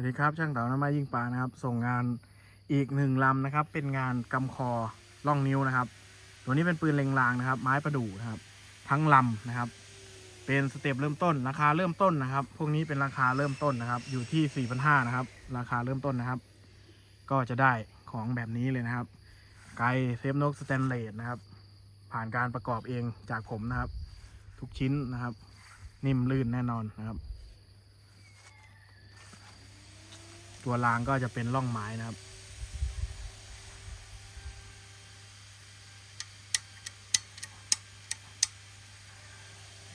สวัสดีครับช่างเต๋าน้ำไม้ยิงปลานะครับ ส่งงานอีกหนึ่งลำนะครับ เป็นงานกำคอล่องนิ้วนะครับ ตัวนี้เป็นปืนเล็งรางนะครับ ไม้ประดู่นะครับ ทั้งลำนะครับ เป็นสเต็ปเริ่มต้นราคาเริ่มต้นนะครับ พวกนี้เป็นราคาเริ่มต้นนะครับ อยู่ที่4 5 0 0นะครับ ราคาเริ่มต้นนะครับ ก็จะได้ของแบบนี้เลยนะครับ ไกเซฟนกสแตนเลสนะครับ ผ่านการประกอบเองจากผมนะครับ ทุกชิ้นนะครับ นิ่มลื่นแน่นอนนะครับ ตัวรางก็จะเป็นร่องไม้นะครับ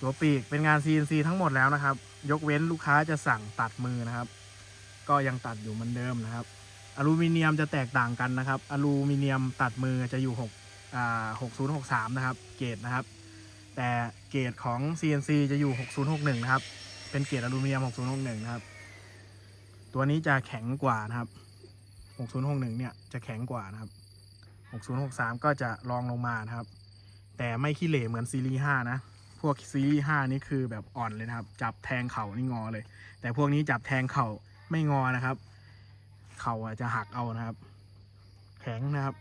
ตัวปีกเป็นงาน CNC ทั้งหมดแล้วนะครับ ยกเว้นลูกค้าจะสั่งตัดมือนะครับ ก็ยังตัดอยู่เหมือนเดิมนะครับอลูมิเนียมจะแตกต่างกันนะครับ อลูมิเนียมตัดมือจะอยู่6อ่า6063 นะครับ เกรดนะครับ แต่เกรดของ CNC จะอยู่ 6061 นะครับ เป็นเกรดอลูมิเนียม 6061 นะครับ ตัวนี้จะแข็งกว่านะครับ 6061 เนี่ยจะแข็งกว่านะครับ 6063 ก็จะรองลงมานะครับ แต่ไม่ขี้เหร่เหมือนซีรีส์5นะ พวกซีรีส์5นี่คือแบบอ่อนเลยนะครับ จับแทงเข่านี่งอเลย แต่พวกนี้จับแทงเข่าไม่งอนะครับ เข่าจะหักเอานะครับ แข็งนะครับ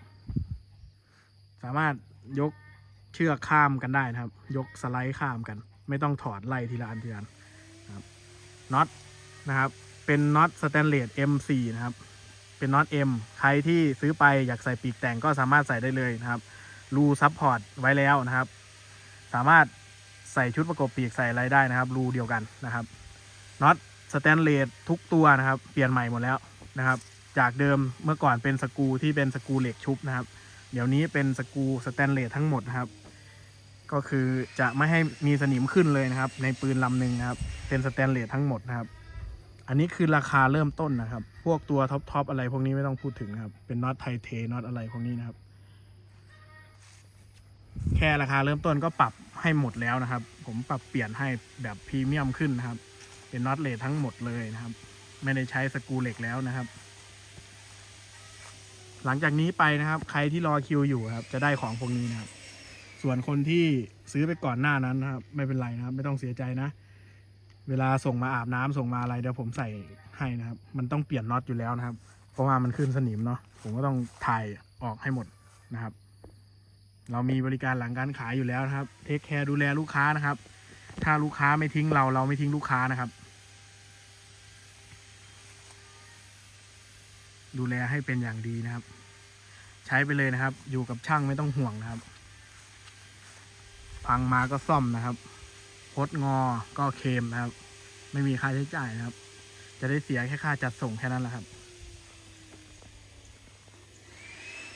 สามารถยกเชือกข้ามกันได้นะครับ ยกสไลด์ข้ามกัน ไม่ต้องถอดไล่ทีละอันทีละอันนะครับน็อตนะครับ เป็นน็อตสแตนเลส M4 นะครับ เป็นน็อต M ใครที่ซื้อไปอยากใส่ปีกแต่งก็สามารถใส่ได้เลยนะครับ รูซับพอร์ตไว้แล้วนะครับ สามารถใส่ชุดประกบปีกใส่อะไรได้นะครับ รูเดียวกันนะครับน็อตสแตนเลสทุกตัวนะครับ เปลี่ยนใหม่หมดแล้วนะครับ จากเดิมเมื่อก่อนเป็นสกูที่เป็นสกูเหล็กชุบนะครับ เดี๋ยวนี้เป็นสกูสแตนเลสทั้งหมดนะครับ ก็คือจะไม่ให้มีสนิมขึ้นเลยนะครับ ในปืนลำหนึ่งนะครับ เป็นสแตนเลสทั้งหมดนะครับ อันนี้คือราคาเริ่มต้นนะครับ พวกตัวท็อปทอปอะไรพวกนี้ไม่ต้องพูดถึงนะครับ เป็นน็อตไทเทน็อตอะไรพวกนี้นะครับ แค่ราคาเริ่มต้นก็ปรับให้หมดแล้วนะครับ ผมปรับเปลี่ยนให้แบบพรีเมียมขึ้นนะครับ เป็นน็อตเลททั้งหมดเลยนะครับ ไม่ได้ใช้สกูเหล็กแล้วนะครับ หลังจากนี้ไปนะครับ ใครที่รอคิวอยู่ครับ จะได้ของพวกนี้นะครับ ส่วนคนที่ซื้อไปก่อนหน้านั้นนะครับ ไม่เป็นไรนะครับ ไม่ต้องเสียใจนะ เวลาส่งมาอาบน้ำส่งมาอะไรเดี๋ยวผมใส่ให้นะครับ มันต้องเปลี่ยนน็อตอยู่แล้วนะครับ เพราะว่ามันขึ้นสนิมเนาะผมก็ต้องถ่ายออกให้หมดนะครับ เรามีบริการหลังการขายอยู่แล้วนะครับเทคแคร์ดูแลลูกค้านะครับ ถ้าลูกค้าไม่ทิ้งเราเราไม่ทิ้งลูกค้านะครับ ดูแลให้เป็นอย่างดีนะครับ ใช้ไปเลยนะครับ อยู่กับช่างไม่ต้องห่วงนะครับ พังมาก็ซ่อมนะครับ พดงอก็เคมนะครับ ไม่มีค่าใช้จ่ายนะครับ จะได้เสียแค่ค่าจัดส่งแค่นั้นแหละครับ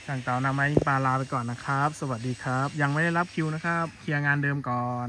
ช่างเตานำไม้ปลาลาไปก่อนนะครับ สวัสดีครับ ยังไม่ได้รับคิวนะครับ เคลียร์งานเดิมก่อน